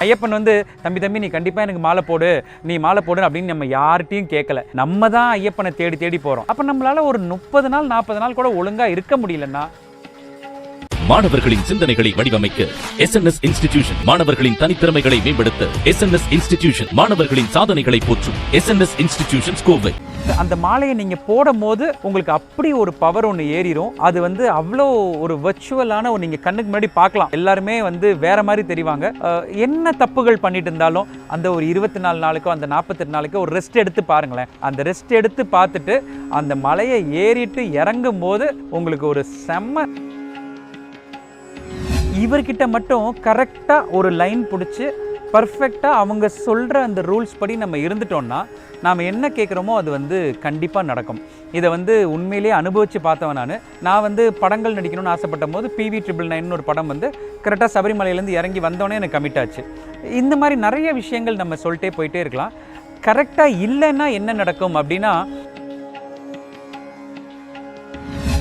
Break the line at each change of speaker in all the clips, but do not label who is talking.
ஐயப்பன் வந்து தம்பி தம்பி நீ கண்டிப்பாக எனக்கு மாலை போடு. நீ மாலை போடு அப்படின்னு நம்ம யார்கிட்டையும் கேட்கல நம்ம தான் ஐயப்பனை தேடி தேடி போகிறோம் அப்போ நம்மளால ஒரு முப்பது நாள் நாற்பது நாள் கூட ஒழுங்காக இருக்க முடியலன்னா
மாணவர்களின் சிந்தனைகளை வடிவமைக்க எஸ் என் எஸ் இன்ஸ்டிடியூஷன் மாணவர்களின் தனித்திறமைகளை மேம்படுத்த எஸ் என் எஸ் இன்ஸ்டிடியூஷன் மாணவர்களின் சாதனைகளை போற்றும் S N S institution Kovai.
அந்த மாலையை நீங்கள் போடும் போது உங்களுக்கு அப்படி ஒரு பவர் ஒன்று ஏறிடும் அது வந்து அவ்வளோ ஒரு வர்ச்சுவலான ஒரு நீங்கள் கண்ணுக்கு முன்னாடி பார்க்கலாம். எல்லாருமே வந்து வேற மாதிரி தெரிவாங்க. என்ன தப்புகள் பண்ணிட்டு இருந்தாலும் அந்த ஒரு இருபத்தி நாலு நாளுக்கோ அந்த நாற்பத்தெட்டு நாளைக்கோ ஒரு ரெஸ்ட் எடுத்து பாருங்களேன். அந்த ரெஸ்ட் எடுத்து பார்த்துட்டு அந்த மலையை ஏறிட்டு இறங்கும் போது உங்களுக்கு ஒரு செம்ம இவர்கிட்ட மட்டும் கரெக்டாக ஒரு லைன் பிடிச்சி பர்ஃபெக்டாக அவங்க சொல்கிற அந்த ரூல்ஸ் படி நம்ம இருந்துட்டோம்னா நாம் என்ன கேட்குறோமோ அது வந்து கண்டிப்பாக நடக்கும். இதை வந்து உண்மையிலேயே அனுபவித்து பார்த்தவன் நான். நான் வந்து படங்கள் நடிக்கணும்னு ஆசைப்பட்ட போது பிவி ட்ரிபிள் நைன் ஒரு படம் வந்து கரெக்டாக சபரிமலையிலேருந்து இறங்கி வந்தோடனே எனக்கு கமிட் ஆச்சு. இந்த மாதிரி நிறைய விஷயங்கள் நம்ம சொல்லிட்டே போயிட்டே இருக்கலாம். கரெக்டாக இல்லைன்னா என்ன நடக்கும் அப்படின்னா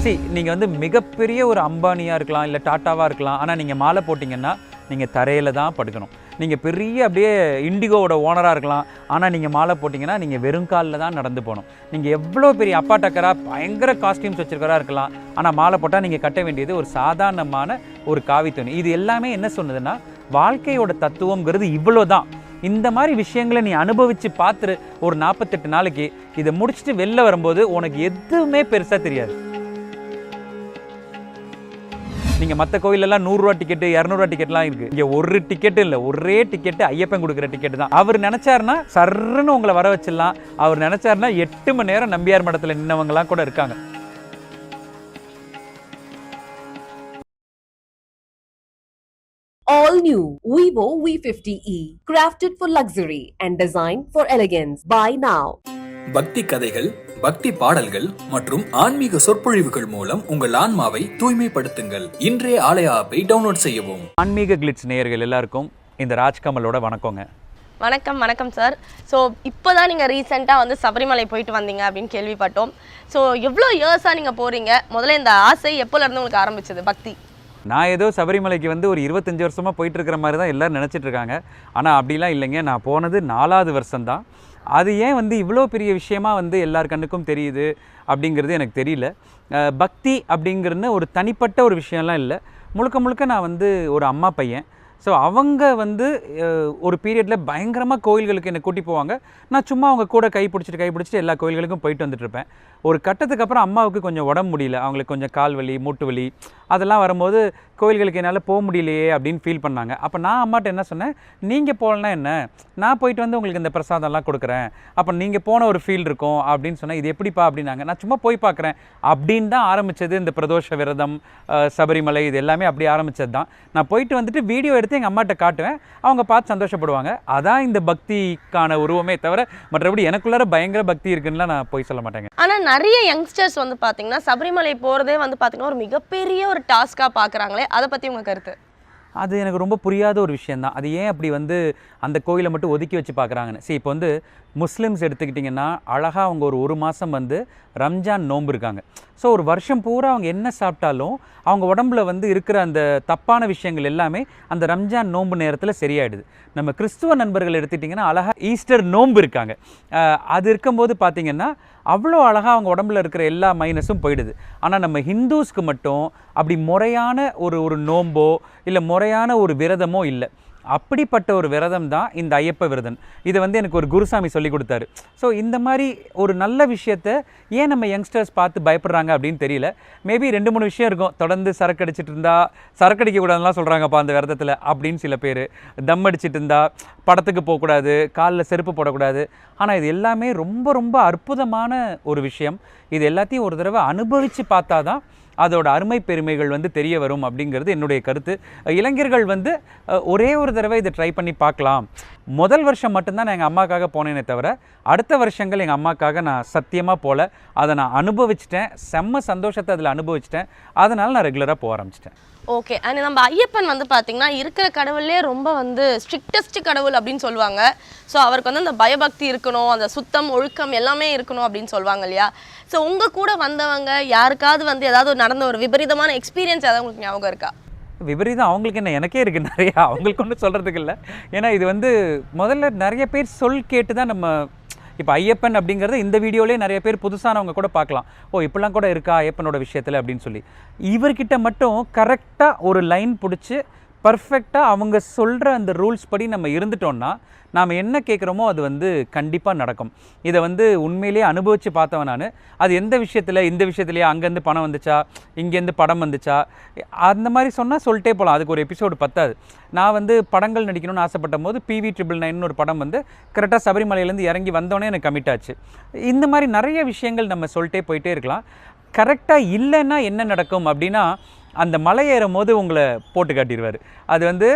சி நீங்கள் வந்து மிகப்பெரிய ஒரு அம்பானியாக இருக்கலாம் இல்லை டாட்டாவாக இருக்கலாம். ஆனால் நீங்கள் மாலை போட்டிங்கன்னா நீங்கள் தரையில் தான் படுக்கணும். நீங்கள் பெரிய அப்படியே இண்டிகோவோட ஓனராக இருக்கலாம். ஆனால் நீங்கள் மாலை போட்டிங்கன்னா நீங்கள் வெறும் காலில் தான் நடந்து போகணும். நீங்கள் எவ்வளோ பெரிய அப்பா டக்கராக பயங்கர காஸ்டியூம்ஸ் வச்சுருக்கறா இருக்கலாம். ஆனால் மாலை போட்டால் நீங்கள் கட்ட வேண்டியது ஒரு சாதாரணமான ஒரு காவி துணி. இது எல்லாமே என்ன சொன்னதுன்னா வாழ்க்கையோட தத்துவங்கிறது இவ்வளோ தான் இந்த மாதிரி விஷயங்களை நீ அனுபவித்து பார்த்துரு ஒரு நாற்பத்தெட்டு நாளைக்கு. இதை முடிச்சுட்டு வெளில வரும்போது உனக்கு எதுவுமே பெருசாக தெரியாது. நீங்கள் மற்ற கோயிலெல்லாம் நூறுரூவா டிக்கெட்டு இரநூறுவா டிக்கெட்லாம் இருக்குது இங்கே ஒரு டிக்கெட்டு இல்லை ஒரே டிக்கெட்டு ஐயப்பன் கொடுக்குற டிக்கெட் தான். அவர் நினச்சாருன்னா சர்ன்னு உங்களை வர வச்சிடலாம். அவர் நினச்சாருன்னா எட்டு மணி நேரம் நம்பியார் மடத்தில் நின்னவங்கலாம் கூட இருக்காங்க.
All new Vivo V50e, crafted for luxury and designed for elegance. Buy now.
பக்தி கதைகள் பக்தி பாடல்கள் மற்றும் ஆன்மீக சொற்பொழிவுகள் மூலம் உங்கள் ஆன்மாவை தூய்மைப்படுத்துங்கள். இன்றைய ஆலய ஆப்பை டவுன்லோட் செய்யவும்.
ஆன்மீக கிளிட்ஸ் நேயர்கள் எல்லாருக்கும் இந்த ராஜ்கமலோட வணக்கங்க.
வணக்கம் வணக்கம் சார் ஸோ இப்போ தான் நீங்கள் ரீசெண்டாக வந்து சபரிமலை போயிட்டு வந்தீங்க அப்படின்னு கேள்விப்பட்டோம். ஸோ எவ்வளோ இயர்ஸாக நீங்கள் போகிறீங்க முதல்ல இந்த ஆசை எப்போலேருந்து உங்களுக்கு ஆரம்பிச்சது? பக்தி.
நான் ஏதோ சபரிமலைக்கு வந்து ஒரு இருபத்தஞ்சி வருஷமாக போயிட்டு இருக்கிற மாதிரி தான் எல்லாரும் நினச்சிட்டு இருக்காங்க. ஆனால் அப்படிலாம் இல்லைங்க. நான் போனது நாலாவது வருஷம்தான். அது ஏன் வந்து இவ்வளோ பெரிய விஷயமா வந்து எல்லார் கண்ணுக்கும் தெரியுது அப்படிங்கிறது எனக்கு தெரியல. பக்தி அப்படிங்கிறது ஒரு தனிப்பட்ட ஒரு விஷயம்லாம் இல்லை. முழுக்க முழுக்க நான் வந்து ஒரு அம்மா பையன். ஸோ அவங்க வந்து ஒரு பீரியடில் பயங்கரமாக கோயில்களுக்கு என்னை கூட்டி போவாங்க. நான் சும்மா அவங்க கூட கை பிடிச்சிட்டு கை பிடிச்சிட்டு எல்லா கோயில்களுக்கும் போயிட்டு வந்துட்டுருப்பேன் ஒரு கட்டத்துக்கு அப்புறம் அம்மாவுக்கு கொஞ்சம் உடம்பு முடியல. அவங்களுக்கு கொஞ்சம் கால் வலி மூட்டு வலி அதெல்லாம் வரும்போது கோயில்களுக்கு என்னால் போக முடியலையே அப்படின்னு ஃபீல் பண்ணாங்க. அப்போ நான் அம்மாட்ட என்ன சொன்னேன்? நீங்கள் போகலன்னா என்ன? நான் போயிட்டு வந்து உங்களுக்கு இந்த பிரசாதம்லாம் கொடுக்குறேன். அப்போ நீங்கள் போன ஒரு ஃபீல் இருக்கும் அப்படின்னு சொன்னேன். இது எப்படிப்பா? அப்படின்னாங்க. நான் சும்மா போய் பார்க்குறேன். அப்படின்னு தான் ஆரம்பித்தது இந்த பிரதோஷ விரதம் சபரிமலை இது எல்லாமே அப்படி ஆரம்பித்தது தான் நான் போயிட்டு வந்துட்டு வீடியோ எடுத்து எங்கள் அம்மாட்ட காட்டுவேன். அவங்க பார்த்து சந்தோஷப்படுவாங்க. அதான் இந்த பக்திக்கான உருவமே தவிர மற்றபடி எனக்குள்ளார பயங்கர பக்தி இருக்குன்னுலாம் நான் போய் சொல்ல மாட்டேங்க.
ஆனால் நிறைய யங்ஸ்டர்ஸ் வந்து பார்த்தீங்கன்னா சபரிமலை போகிறதே வந்து பார்த்தீங்கன்னா ஒரு மிகப்பெரிய ஒரு டாஸ்காக பார்க்குறாங்களே அதை பற்றி உங்கள் கருத்து?
அது எனக்கு ரொம்ப புரியாத ஒரு விஷயந்தான் அது ஏன் அப்படி வந்து அந்த கோயிலை மட்டும் ஒதுக்கி வச்சு பார்க்குறாங்கன்னு சரி இப்போ வந்து முஸ்லிம்ஸ் எடுத்துக்கிட்டிங்கன்னா அழகாக அவங்க ஒரு ஒரு மாதம் வந்து ரம்ஜான் நோன்பு இருக்காங்க. ஸோ ஒரு வருஷம் பூரா அவங்க என்ன சாப்பிட்டாலும் அவங்க உடம்புல வந்து இருக்கிற அந்த தப்பான விஷயங்கள் எல்லாமே அந்த ரம்ஜான் நோன்பு நேரத்தில் சரியாயிடுது. நம்ம கிறிஸ்துவ நண்பர்கள் எடுத்துக்கிட்டிங்கன்னா அழகாக ஈஸ்டர் நோன்பு இருக்காங்க. அது இருக்கும்போது பார்த்தீங்கன்னா அவ்வளோ அழகாக அவங்க உடம்புல இருக்கிற எல்லா மைனஸும் போயிடுது. ஆனால் நம்ம ஹிந்துஸ்க்கு மட்டும் அப்படி முறையான ஒரு ஒரு நோம்போ இல்லை முறையான ஒரு விரதமோ இல்லை. அப்படிப்பட்ட ஒரு விரதம் தான் இந்த ஐயப்ப விரதம். இதை வந்து எனக்கு ஒரு குருசாமி சொல்லி கொடுத்தாரு. ஸோ இந்த மாதிரி ஒரு நல்ல விஷயத்த ஏன் நம்ம யங்ஸ்டர்ஸ் பார்த்து பயப்படுறாங்க அப்படின்னு தெரியல. மேபி ரெண்டு மூணு விஷயம் இருக்கும். தொடர்ந்து சரக்கு அடிச்சிட்டு இருந்தா சரக்கு அடிக்கக்கூடாதுலாம் சொல்கிறாங்கப்பா அந்த விரதத்தில் அப்படின்னு சில பேர். தம் அடிச்சிட்டு இருந்தா படத்துக்கு போகக்கூடாது காலில் செருப்பு போடக்கூடாது. ஆனால் இது எல்லாமே ரொம்ப ரொம்ப அற்புதமான ஒரு விஷயம். இது எல்லாத்தையும் ஒரு தடவை அனுபவித்து பார்த்தா தான் அதோட அருமை பெருமைகள் வந்து தெரிய வரும் அப்படிங்கிறது என்னுடைய கருத்து. இளைஞர்கள் வந்து ஒரே ஒரு தடவை இதை ட்ரை பண்ணி பார்க்கலாம். முதல் வருஷம் மட்டும்தான் நான் எங்கள் அம்மாக்காக போனேனே தவிர அடுத்த வருஷங்கள் எங்கள் அம்மாக்காக நான் சத்தியமாக போகல அதை நான் அனுபவிச்சிட்டேன். செம்ம சந்தோஷத்தை அதில் அனுபவிச்சிட்டேன். அதனால் நான் ரெகுலராக போக ஆரம்பிச்சிட்டேன்.
ஓகே அண்ட் நம்ம ஐயப்பன் வந்து பார்த்தீங்கன்னா இருக்கிற கடவுள்லேயே ரொம்ப வந்து ஸ்ட்ரிக்டஸ்ட் கடவுள் அப்படின்னு சொல்லுவாங்க. ஸோ அவருக்கு வந்து அந்த பயபக்தி இருக்கணும் அந்த சுத்தம் ஒழுக்கம் எல்லாமே இருக்கணும் அப்படின்னு சொல்லுவாங்க இல்லையா? ஸோ உங்கள் கூட வந்தவங்க யாருக்காவது வந்து ஏதாவது ஒரு நடந்த ஒரு விபரீதமான எக்ஸ்பீரியன்ஸ் ஏதாவது உங்களுக்கு ஞாபகம் இருக்கா?
விபரீதம் அவங்களுக்கு என்ன? எனக்கே இருக்குது நிறையா. அவங்களுக்கு ஒன்றும் சொல்கிறதுக்கு இல்லை. ஏன்னா இது வந்து முதல்ல நிறைய பேர் சொல் கேட்டு தான் நம்ம இப்போ ஐயப்பன் அப்படிங்கிறத இந்த வீடியோலேயே நிறைய பேர் புதுசானவங்க கூட பார்க்கலாம். ஓ இப்படிலாம் கூட இருக்கா ஐயப்பனோட விஷயத்தில் அப்படின்னு சொல்லி. இவர்கிட்ட மட்டும் கரெக்டாக ஒரு லைன் பிடிச்சி பர்ஃபெக்டாக அவங்க சொல்கிற அந்த ரூல்ஸ் படி நம்ம இருந்துட்டோம்னா நாம் என்ன கேட்குறோமோ அது வந்து கண்டிப்பாக நடக்கும். இதை வந்து உண்மையிலேயே அனுபவித்து பார்த்தவன் நான். அது எந்த விஷயத்தில்? இந்த விஷயத்துலையே? அங்கேருந்து பணம் வந்துச்சா? இங்கேருந்து படம் வந்துச்சா? அந்த மாதிரி சொன்னால் சொல்லிட்டே போகலாம் அதுக்கு ஒரு எபிசோடு பத்தாது. நான் வந்து படங்கள் நடிக்கணும்னு ஆசைப்பட்ட போது பிவி ட்ரிபிள் நைன் ஒரு படம் வந்து கரெக்டாக சபரிமலையிலேருந்து இறங்கி வந்தோடனே எனக்கு கமிட் ஆச்சு. இந்த மாதிரி நிறைய விஷயங்கள் நம்ம சொல்லிட்டே போயிட்டே இருக்கலாம். கரெக்டாக இல்லைன்னா என்ன நடக்கும் அப்படின்னா அந்த மலை ஏறும் போது உங்களை போட்டு காட்டிடுவார் அது வந்து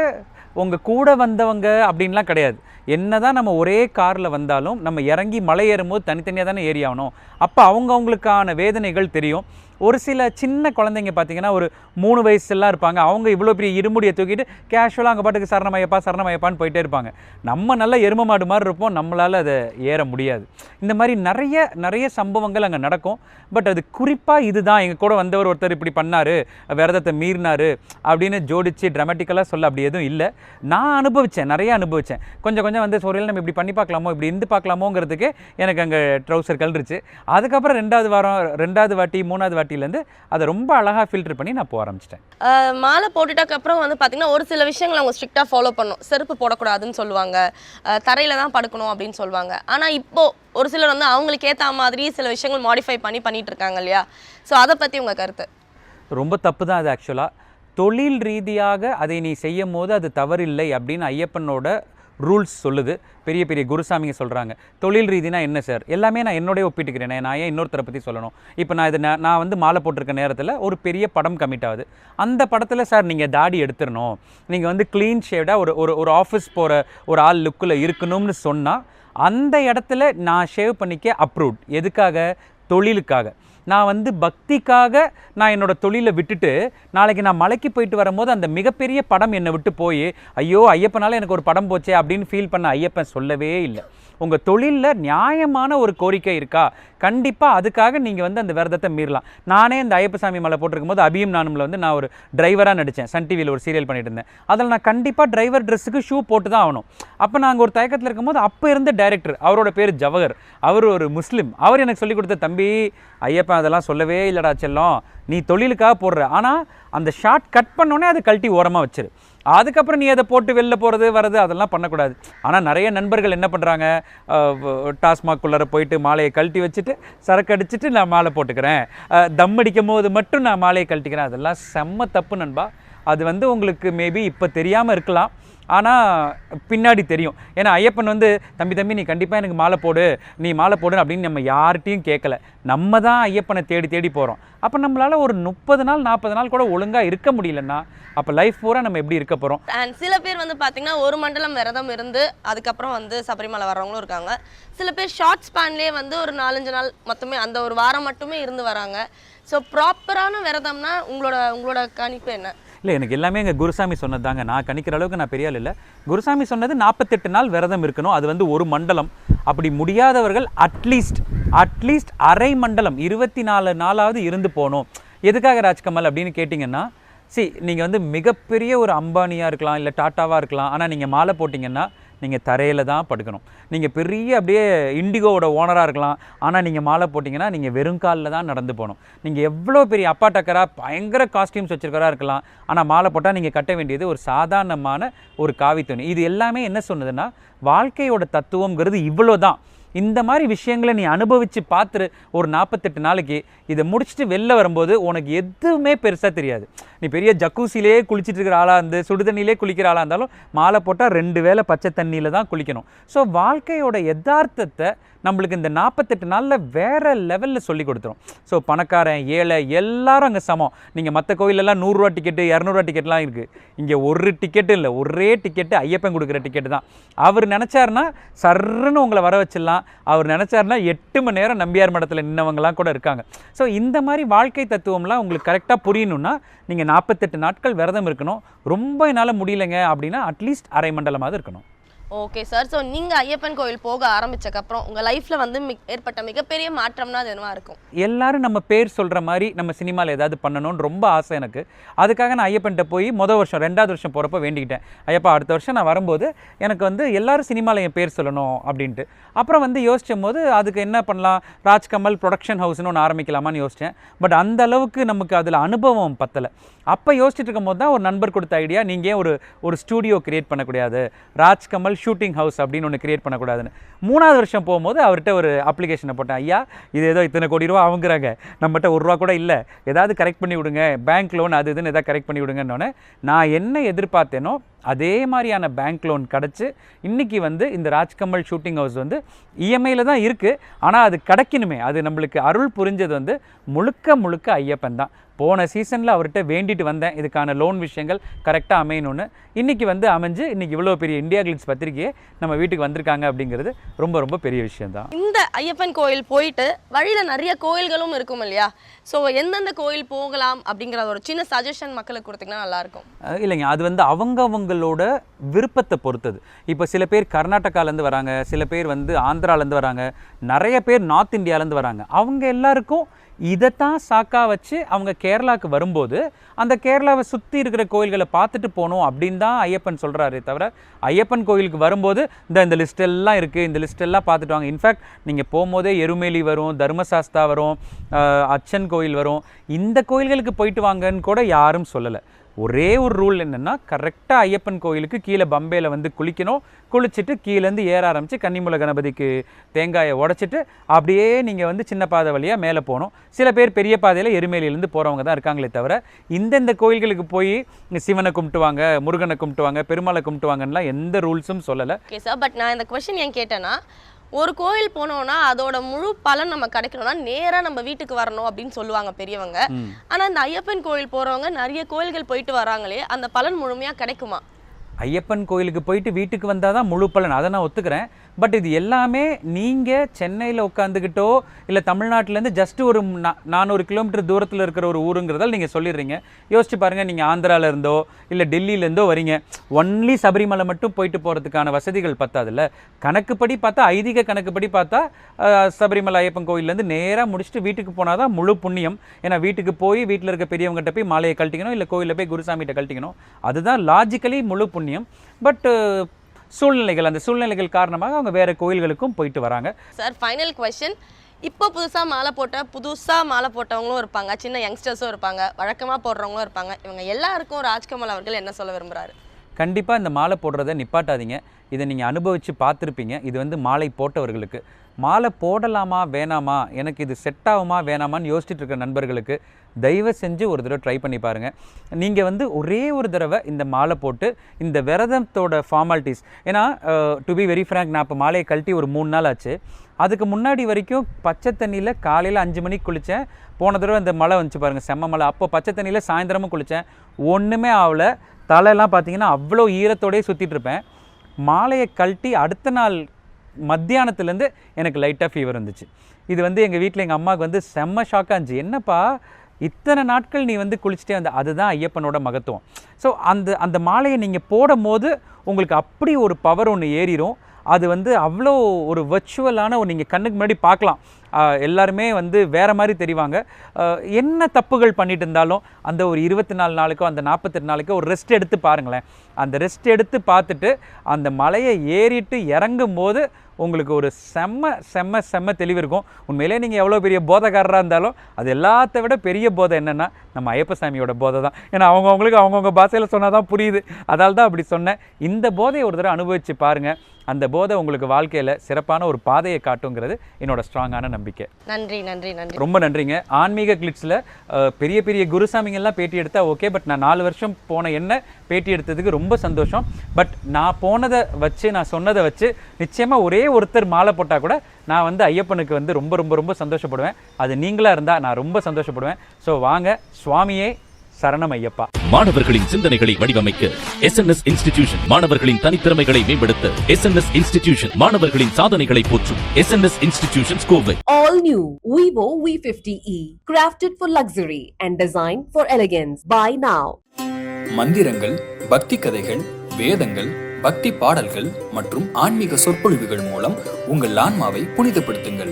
உங்கள் கூட வந்தவங்க அப்படின்லாம் கிடையாது. என்ன தான் நம்ம ஒரே காரில் வந்தாலும் நம்ம இறங்கி மலை ஏறும்போது தனித்தனியாக தானே ஏறி ஆகணும். அப்போ அவங்க அவங்களுக்கான வேதனைகள் தெரியும். ஒரு சில சின்ன குழந்தைங்க பார்த்தீங்கன்னா ஒரு மூணு வயசுலாம் இருப்பாங்க. அவங்க இவ்வளோ பெரிய இருமுடியை தூக்கிட்டு கேஷுவலாக அங்கே பாட்டுக்கு சரணமையப்பா சரணமையப்பான்னு போயிட்டே இருப்பாங்க. நம்ம நல்ல எரும மாடு மாதிரி இருப்போம். நம்மளால் அதை ஏற முடியாது. இந்த மாதிரி நிறைய நிறைய சம்பவங்கள் அங்கே நடக்கும். பட் அது குறிப்பாக இதுதான். எங்கள் கூட வந்தவர் ஒருத்தர் இப்படி பண்ணார் விரதத்தை மீறினாரு அப்படின்னு ஜோடிச்சு ட்ராமட்டிக்கலாக சொல்ல அப்படி எதுவும் இல்லை. நான் அனுபவித்தேன் நிறைய அனுபவித்தேன் கொஞ்சம் கொஞ்சம் வந்து சோரியல் நம்ம இப்படி பண்ணி பார்க்கலாமோ இப்படி இருந்து பார்க்கலாமோங்கிறதுக்கு எனக்கு அங்கே ட்ரௌசர் கழுந்துருச்சு அதுக்கப்புறம் ரெண்டாவது வாரம் ரெண்டாவது வாட்டி மூணாவது வாட்டி வாட்டிலேருந்து அதை ரொம்ப அழகாக ஃபில்டர் பண்ணி நான் போக ஆரம்பிச்சிட்டேன்.
மாலை போட்டுட்டக்கு அப்புறம் வந்து பார்த்தீங்கன்னா ஒரு சில விஷயங்களை அவங்க ஸ்ட்ரிக்டாக ஃபாலோ பண்ணும். செருப்பு போடக்கூடாதுன்னு சொல்லுவாங்க. தரையில் தான் படுக்கணும் அப்படின்னு சொல்லுவாங்க. ஆனால் இப்போ ஒரு சிலர் வந்து அவங்களுக்கு ஏற்ற மாதிரி சில விஷயங்கள் மாடிஃபை பண்ணி பண்ணிட்டு இருக்காங்க இல்லையா? ஸோ அதை பற்றி உங்கள் கருத்து?
ரொம்ப தப்பு தான் அது ஆக்சுவலாக தொழில் ரீதியாக அதை நீ செய்யும் போது அது தவறில்லை அப்படின்னு ஐயப்பனோட ரூல்ஸ் சொல்லுது. பெரிய பெரிய குருசாமிங்க சொல்கிறாங்க தொழில் ரீதினா என்ன சார்? எல்லாமே நான் என்னோடய ஒப்பிட்டுக்கிறேன். நான் ஏன் இன்னொருத்தரை பற்றி சொல்லணும்? இப்போ நான் இது நான் நான் வந்து மாலை போட்டிருக்க நேரத்தில் ஒரு பெரிய படம் கமிட் ஆகுது. அந்த படத்தில் சார் நீங்கள் தாடி எடுத்துடணும். நீங்கள் வந்து க்ளீன் ஷேவ்டாக ஒரு ஒரு ஒரு ஆஃபீஸ் போகிற ஒரு ஆள் லுக்கில் இருக்கணும்னு சொன்னால் அந்த இடத்துல நான் ஷேவ் பண்ணிக்க அப்ரூவ்ட் எதுக்காக? தொழிலுக்காக. நான் வந்து பக்திக்காக நான் என்னோடய தொழிலை விட்டுட்டு நாளைக்கு நான் மலைக்கு போயிட்டு வரும்போது அந்த மிகப்பெரிய படம் என்னை விட்டு போய் ஐயோ ஐயப்பனால எனக்கு ஒரு படம் போச்சே அப்படின்னு ஃபீல் பண்ண ஐயப்பன் சொல்லவே இல்லை. உங்கள் தொழிலில் நியாயமான ஒரு கோரிக்கை இருக்கா? கண்டிப்பாக அதுக்காக நீங்கள் வந்து அந்த விரதத்தை மீறலாம். நானே இந்த ஐயப்பசாமி மலை போட்டிருக்கும் போது அபியும் நானும்ல வந்து நான் ஒரு டிரைவராக நடித்தேன் சன் டிவியில் ஒரு சீரியல் பண்ணிட்டு இருந்தேன். அதில் நான் கண்டிப்பாக டிரைவர் ட்ரெஸ்ஸுக்கு ஷூ போட்டு தான் ஆகணும். அப்போ நாங்கள் ஒரு தயக்கத்தில் இருக்கும்போது அப்போ இருந்த டைரக்டர் அவரோட பேர் ஜவஹர். அவர் ஒரு முஸ்லீம். அவர் எனக்கு சொல்லிக் கொடுத்த தம்பி ஐயப்பன் அதெல்லாம் சொல்லவே இல்லைடா செல்லம். நீ தொழிலுக்காக போடுற. ஆனால் அந்த ஷார்ட் கட் பண்ணோடனே அதை கழட்டி ஓரமாக வச்சிரு. அதுக்கப்புறம் நீ அதை போட்டு வெளில போகிறது வர்றது அதெல்லாம் பண்ணக்கூடாது. ஆனால் நிறைய நண்பர்கள் என்ன பண்ணுறாங்க டாஸ்மாக்குள்ளார போயிட்டு மாலையை கழட்டி வச்சுட்டு சரக்கு அடிச்சுட்டு நான் மாலை போட்டுக்கிறேன். தம் அடிக்கும் போது மட்டும் நான் மாலையை கழட்டிக்கிறேன். அதெல்லாம் செம்ம தப்பு நண்பா. அது வந்து உங்களுக்கு மேபி இப்போ தெரியாமல் இருக்கலாம். ஆனால் பின்னாடி தெரியும். ஏன்னா ஐயப்பன் வந்து தம்பி தம்பி நீ கண்டிப்பாக எனக்கு மாலை போடு. நீ மாலை போடு அப்படின்னு நம்ம யார்கிட்டையும் கேட்கல நம்ம தான் ஐயப்பனை தேடி தேடி போகிறோம் அப்போ நம்மளால் ஒரு முப்பது நாள் நாற்பது நாள் கூட ஒழுங்காக இருக்க முடியலன்னா அப்போ லைஃப் பூரா நம்ம எப்படி இருக்க போகிறோம்
அண்ட் சில பேர் வந்து பார்த்திங்கன்னா ஒரு மண்டலம் விரதம் இருந்து அதுக்கப்புறம் வந்து சபரிமலை வர்றவங்களும் இருக்காங்க. சில பேர் ஷார்ட் ஸ்பேன்லேயே வந்து ஒரு நாலஞ்சு நாள் மொத்தமே அந்த ஒரு வாரம் மட்டுமே இருந்து வராங்க. ஸோ ப்ராப்பரான விரதம்னா உங்களோட உங்களோட கணிப்பு என்ன?
இல்லை எனக்கு எல்லாமே எங்கள் குருசாமி சொன்னது தாங்க நான் கணிக்கிற அளவுக்கு நான் பெரிய ஆள் இல்லை. குருசாமி சொன்னது நாற்பத்தெட்டு நாள் விரதம் இருக்கணும். அது வந்து ஒரு மண்டலம். அப்படி முடியாதவர்கள் அட்லீஸ்ட் அட்லீஸ்ட் அரை மண்டலம் இருபத்தி நாலு நாளாவது இருந்து போகணும். எதுக்காக ராஜ்கமல் அப்படின்னு கேட்டிங்கன்னா சி நீங்கள் வந்து மிகப்பெரிய ஒரு அம்பானியாக இருக்கலாம் இல்லை டாட்டாவாக இருக்கலாம். ஆனால் நீங்கள் மாலை போட்டிங்கன்னா நீங்கள் தரையில் தான் படுக்கணும். நீங்கள் பெரிய அப்படியே இண்டிகோவோட ஓனராக இருக்கலாம். ஆனால் நீங்கள் மாலை போட்டிங்கன்னா நீங்கள் வெறும் காலில் தான் நடந்து போகணும். நீங்கள் எவ்வளோ பெரிய அப்பா டக்கராக பயங்கர காஸ்டியூம்ஸ் வச்சுருக்கிறா இருக்கலாம். ஆனால் மாலை போட்டால் நீங்கள் கட்ட வேண்டியது ஒரு சாதாரணமான ஒரு காவித்துணி. இது எல்லாமே என்ன சொன்னதுன்னா வாழ்க்கையோட தத்துவங்கிறது இவ்வளோ தான் இந்த மாதிரி விஷயங்களை நீ அனுபவித்து பார்த்துரு. ஒரு நாற்பத்தெட்டு நாளைக்கு இதை முடிச்சுட்டு வெளில வரும்போது உனக்கு எதுவுமே பெருசாக தெரியாது. நீ பெரிய ஜக்கூசிலேயே குளிச்சுட்டு இருக்கிற ஆளாக இருந்து சுடுதண்ணிலே குளிக்கிற ஆளாக இருந்தாலும் மாலை போட்டால் ரெண்டு வேளை பச்சை தண்ணியில் தான் குளிக்கணும். ஸோ வாழ்க்கையோட யதார்த்தத்தை நம்மளுக்கு இந்த நாற்பத்தெட்டு நாளில் வேறு லெவலில் சொல்லி கொடுத்துரும். ஸோ பணக்காரன் ஏழை எல்லாரும் அங்கே சமம். நீங்கள் மற்ற கோயிலெல்லாம் நூறுரூவா டிக்கெட்டு இரநூறுவா டிக்கெட்லாம் இருக்குது இங்கே ஒரு டிக்கெட்டு இல்லை ஒரே டிக்கெட்டு ஐயப்பன் கொடுக்குற டிக்கெட்டு தான். அவர் நினச்சாருன்னா சர்ன்னு உங்களை வர வச்சிடலாம். அவர் நினச்சாருன்னா எட்டு மணி நேரம் நம்பியார் மடத்தில் நின்னவங்கலாம் கூட இருக்காங்க. ஸோ இந்த மாதிரி வாழ்க்கை தத்துவம்லாம் உங்களுக்கு கரெக்டாக புரியணும்னா நீங்கள் நாற்பத்தெட்டு நாட்கள் விரதம் இருக்கணும். ரொம்ப என்னால் முடியலைங்க அப்படின்னா அட்லீஸ்ட் அரை மண்டலமாவது இருக்கணும்.
ஓகே சார் ஸோ நீங்கள் ஐயப்பன் கோயில் போக ஆரம்பிச்சக்கப்புறம் உங்கள் லைஃப்பில் வந்து மிக்- ஏற்பட்ட மிகப்பெரிய மாற்றம்னா அது என்னவா இருக்கும்?
எல்லாரும் நம்ம பேர் சொல்கிற மாதிரி நம்ம சினிமாவில் ஏதாவது பண்ணணும்னு ரொம்ப ஆசை எனக்கு. அதுக்காக நான் ஐயப்பன்கிட்ட போய் மொதல் வருஷம் ரெண்டாவது வருஷம் போகிறப்ப வேண்டிக்கிட்டேன். ஐயப்பா அடுத்த வருஷம் நான் வரும்போது எனக்கு வந்து எல்லாரும் சினிமாவில் என் பேர் சொல்லணும் அப்படின்ட்டு. அப்புறம் வந்து யோசிச்சும் போது அதுக்கு என்ன பண்ணலாம்? ராஜ்கமல் ப்ரொடக்ஷன் ஹவுஸ்னு ஒன்று ஆரம்பிக்கலாமான்னு யோசித்தேன் பட் அந்த அளவுக்கு நமக்கு அதில் அனுபவம் பத்தலை. அப்போ யோசிச்சுட்டு இருக்கும்போது தான் ஒரு நண்பர் கொடுத்த ஐடியா நீங்கள் ஒரு ஒரு ஸ்டூடியோ கிரியேட் பண்ணக்கூடாது? ராஜ்கமல் ஷூட்டிங் ஹவுஸ் அப்படின்னு ஒன்று கிரியேட் பண்ணக்கூடாதுன்னு. மூணாவது வருஷம் போகும்போது அவர்கிட்ட ஒரு அப்ளிகேஷனை போட்டேன். ஐயா இது ஏதோ இத்தனை கோடி ரூபா அவங்குறாங்க நம்மகிட்ட ஒரு ரூபா கூட இல்லை. ஏதாவது கரெக்ட் பண்ணி விடுங்க. பேங்க் லோன் அது இதுன்னு எதாவது கரெக்ட் பண்ணி விடுங்கன்னொன்னே நான் என்ன எதிர்பார்த்தேனோ அதே மாதிரியான பேங்க் லோன் கிடச்சி இன்றைக்கி வந்து இந்த ராஜ்கமல் ஷூட்டிங் ஹவுஸ் வந்து இஎம்ஐயில் தான் இருக்குது ஆனால் அது கிடைக்கணுமே. அது நம்மளுக்கு அருள் புரிஞ்சது வந்து முழுக்க முழுக்க ஐயப்பன் தான். போன சீசனில் அவர்கிட்ட வேண்டிட்டு வந்தேன். இதுக்கான லோன் விஷயங்கள் கரெக்டாக அமையணும்னு. இன்றைக்கி வந்து அமைஞ்சு இன்றைக்கி இவ்வளோ பெரிய இந்தியா கிளிட்ஸ் பத்திரிக்கையே நம்ம வீட்டுக்கு வந்திருக்காங்க அப்படிங்கிறது ரொம்ப ரொம்ப பெரிய விஷயம்தான்.
இந்த ஐயப்பன் கோயில் போயிட்டு வழியில நிறைய கோயில்களும் இருக்கும் இல்லையா? ஸோ எந்தெந்த கோயில் போகலாம் அப்படிங்கிற ஒரு சின்ன சஜஷன் மக்களுக்கு கொடுத்தீங்கன்னா நல்லா இருக்கும்
அஹ் இல்லைங்க. அது வந்து அவங்கவங்களோட விருப்பத்தை பொறுத்தது. இப்போ சில பேர் கர்நாடகாலேருந்து வராங்க சில பேர் வந்து ஆந்திராலேருந்து வராங்க நிறைய பேர் நார்த் இந்தியாலேருந்து வராங்க. அவங்க எல்லாருக்கும் இதைத்தான் சாக்கா வச்சு அவங்க கேரளாவுக்கு வரும்போது அந்த கேரளாவை சுற்றி இருக்கிற கோயில்களை பார்த்துட்டு போகணும் அப்படின்னு தான் ஐயப்பன் சொல்கிறாரே தவிர ஐயப்பன் கோயிலுக்கு வரும்போது இந்த இந்த லிஸ்ட் எல்லாம் இருக்குது இந்த லிஸ்ட் எல்லாம் பார்த்துட்டு வாங்க. இன்ஃபேக்ட் நீங்கள் போகும்போதே எருமேலி வரும் தர்மசாஸ்தா வரும் அச்சன் கோயில் வரும். இந்த கோயில்களுக்கு போயிட்டு வாங்கன்னு கூட யாரும் சொல்லலை. ஒரே ஒரு ரூல் என்னென்னா கரெக்டாக ஐயப்பன் கோயிலுக்கு கீழே பம்பையில் வந்து குளிக்கணும். குளிச்சுட்டு கீழேருந்து ஏற ஆரம்பித்து கன்னிமுல கணபதிக்கு தேங்காயை உடைச்சிட்டு அப்படியே நீங்கள் வந்து சின்ன பாதை வழியாக மேலே போகணும். சில பேர் பெரிய பாதையில் எருமேலியிலேருந்து போகிறவங்க தான் இருக்காங்களே தவிர இந்தந்த கோயில்களுக்கு போய் சிவனை கும்பிட்டுவாங்க முருகனை கும்பிட்டுவாங்க பெருமாளை கும்பிட்டுவாங்கலாம் எந்த ரூல்ஸும் சொல்லலை.
ஓகே சார் பட் நான் இந்த கொஷின் ஏன் கேட்டேன்னா ஒரு கோயில் போனோம்னா அதோட முழு பலன் நம்ம கிடைக்கணும்னா நேரா நம்ம வீட்டுக்கு வரணும் அப்படின்னு சொல்லுவாங்க பெரியவங்க. ஆனா இந்த ஐயப்பன் கோயில் போறவங்க நிறைய கோயில்கள் போயிட்டு வராங்களே அந்த பலன் முழுமையா கிடைக்குமா?
ஐயப்பன் கோயிலுக்கு போயிட்டு வீட்டுக்கு வந்தால் தான் முழு பலன். அதை நான் ஒத்துக்கிறேன். பட் இது எல்லாமே நீங்கள் சென்னையில் உட்காந்துக்கிட்டோ இல்லை தமிழ்நாட்டிலேருந்து ஜஸ்ட் ஒரு நா- நானூறு கிலோமீட்டர் தூரத்தில் இருக்கிற ஒரு ஊருங்கிறதால் நீங்கள் சொல்லிடுறீங்க. யோசிச்சு பாருங்கள் நீங்கள் ஆந்திரால இருந்தோ இல்லை டெல்லியிலேருந்தோ வரீங்க. ஒன்லி சபரிமலை மட்டும் போயிட்டு போகிறதுக்கான வசதிகள் பத்தாதுல்ல. கணக்குப்படி பார்த்தா ஐதீக கணக்குப்படி பார்த்தா சபரிமலை ஐயப்பன் கோயிலேருந்து நேராக முடிச்சுட்டு வீட்டுக்கு போனால் தான் முழு புண்ணியம். ஏன்னா வீட்டுக்கு போய் வீட்டில் இருக்க பெரியவங்ககிட்ட போய் மாலையை கழட்டிக்கணும் இல்லை கோயிலில் போய் குருசாமிகிட்ட கழட்டிக்கணும். அதுதான் லாஜிக்கலி முழு புண்ணியம். பட் சூழ்நிலைகள் அந்த சூழ்நிலைகள் காரணமாக அவங்க வேறு கோயில்களுக்கும் போயிட்டு வராங்க.
சார் ஃபைனல் கொஸ்டின் இப்போ புதுசா மாலை போட்ட புதுசா மாலை போட்டவங்களும் இருப்பாங்க சின்ன யங்ஸ்டர்ஸும் இருப்பாங்க வழக்கமா போடுறவங்களும் இருப்பாங்க. இவங்க எல்லாருக்கும் ராஜ்கமல் அவர்கள் என்ன சொல்ல விரும்புறாரு?
கண்டிப்பாக இந்த மாலை போடுறத நிப்பாட்டாதீங்க. இதை நீங்கள் அனுபவித்து பார்த்துருப்பீங்க. இது வந்து மாலை போட்டவர்களுக்கு. மாலை போடலாமா வேணாமா? எனக்கு இது செட் ஆகுமா வேணாமான்னு யோசிச்சுட்டு நண்பர்களுக்கு தயவு செஞ்சு ஒரு தடவை ட்ரை பண்ணி பாருங்கள் நீங்கள் வந்து ஒரே ஒரு தடவை இந்த மாலை போட்டு இந்த விரதத்தோட ஃபார்மாலிட்டிஸ் ஏன்னா டு பி வெரி ஃப்ரேங்க் நான் இப்போ மாலையை கழட்டி ஒரு மூணு நாள் ஆச்சு. அதுக்கு முன்னாடி வரைக்கும் பச்சை தண்ணியில் காலையில் அஞ்சு மணிக்கு குளித்தேன் போன தடவை இந்த மழை வந்துச்சு பாருங்கள் செம்ம மழை. அப்போ பச்சை தண்ணியில் சாயந்தரமும் குளித்தேன் ஒன்றுமே ஆகல தலையெல்லாம் பார்த்தீங்கன்னா அவ்வளோ ஈரத்தோடயே சுற்றிட்டு இருப்பேன். மாலையை கழட்டி அடுத்த நாள் மத்தியானத்துலேருந்து எனக்கு லைட்டாக ஃபீவர் வந்துச்சு. இது வந்து எங்கள் வீட்டில் எங்கள் அம்மாவுக்கு வந்து செம்ம ஷாக்காக இருந்துச்சு. என்னப்பா இத்தனை நாட்கள் நீ வந்து குளிச்சுட்டே வந்த அதுதான் ஐயப்பனோட மகத்துவம். ஸோ அந்த அந்த மாலையை நீங்கள் போடும் போது உங்களுக்கு அப்படி ஒரு பவர் ஒன்று ஏறிடும் அது வந்து அவ்வளோ ஒரு வர்ச்சுவலான ஒரு நீங்கள் கண்ணுக்கு முன்னாடி பார்க்கலாம். எல்லாருமே வந்து வேறு மாதிரி தெரிவாங்க. என்ன தப்புகள் பண்ணிட்டு இருந்தாலும் அந்த ஒரு இருபத்தி நாலு நாளுக்கோ அந்த நாற்பத்தெட்டு நாளைக்கோ ஒரு ரெஸ்ட் எடுத்து பாருங்களேன். அந்த ரெஸ்ட் எடுத்து பார்த்துட்டு அந்த மலையை ஏறிட்டு இறங்கும் போது உங்களுக்கு ஒரு செம்ம செம்ம செம்ம தெளிவு இருக்கும். உண்மையிலே நீங்கள் எவ்வளோ பெரிய போதைக்காரராக இருந்தாலும் அது எல்லாத்த விட பெரிய போதை என்னென்னா நம்ம ஐயப்பசாமியோட போதை தான். ஏன்னா அவங்கவுங்களுக்கு அவங்கவுங்க பாஷையில் சொன்னால் தான் புரியுது. அதால் தான் அப்படி சொன்னேன். இந்த போதையை ஒரு தடவை அனுபவித்து பாருங்கள் அந்த போதை உங்களுக்கு வாழ்க்கையில் சிறப்பான ஒரு பாதையை காட்டுங்கிறது என்னோட ஸ்ட்ராங்கான நம்பிக்கை.
நன்றி நன்றி நன்றி.
ரொம்ப நன்றிங்க. ஆன்மீக கிளிட்ஸில் பெரிய பெரிய குருசாமிங்கெல்லாம் பேட்டி எடுத்தா ஓகே பட் நான் நாலு வருஷம் போன என்ன பேட்டி எடுத்ததுக்கு ரொம்ப சந்தோஷம். பட் நான் போனதை வச்சு நான் சொன்னதை வச்சு நிச்சயமாக ஒரே ஒருத்தர் மாலை போட்டால் கூட நான் வந்து ஐயப்பனுக்கு வந்து ரொம்ப ரொம்ப ரொம்ப சந்தோஷப்படுவேன். அது நீங்களாக இருந்தால் நான் ரொம்ப சந்தோஷப்படுவேன். ஸோ வாங்க சுவாமியே சரணம் ஐயப்பா
மாணவர்களின் சிந்தனைகளை வடிவமைக்க எஸ்என்எஸ் இன்ஸ்டிடியூஷன் மாணவர்களின் தனித்திறமைகளை மேம்படுத்த எஸ்என்எஸ் இன்ஸ்டிடியூஷன் மாணவர்களின் சாதனைகளை போற்றும் SNS institution Kovai
All new Vivo V50e, crafted for luxury and designed for elegance. Buy now.
மந்திரங்கள் பக்தி கதைகள் வேதங்கள் பக்தி பாடல்கள் மற்றும் ஆன்மீக சொற்பொழிவுகள் மூலம் உங்கள் ஆன்மாவை புனிதப்படுத்துங்கள்